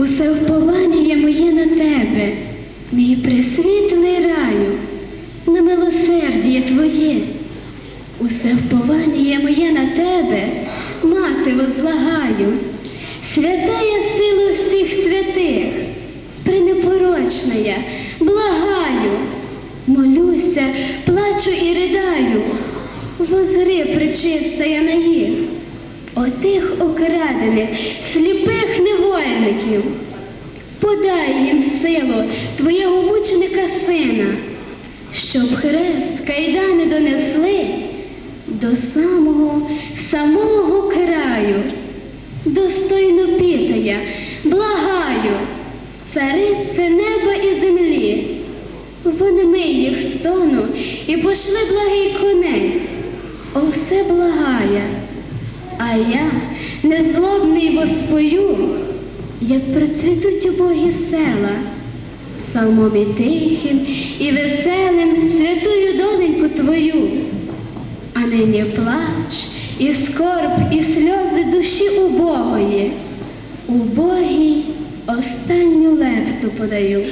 усе вповання моє на тебе, мій присвітлий раю, на милосердіє твоє. Усе вповання моє на тебе, мати возлагаю, святая сила всіх святих, пренепорочна я, благаю, молюся, плачу і ридаю, возри причиста я на їх, отих окрадених, сліпих невольників. Подай їм силу твоєго мученика сина, щоб хрест кайдани донесли до самого самого краю. Достойно питая, благаю, царице неба і землі. Воними їх стону і пошли благий конець. О, все благає. А я, незлобний воспою, як процвітуть убогі села, псалмом і тихим і веселим святую доненьку твою. А нині плач і скорб, і сльози душі убогої. Убогій останню лепту подаю.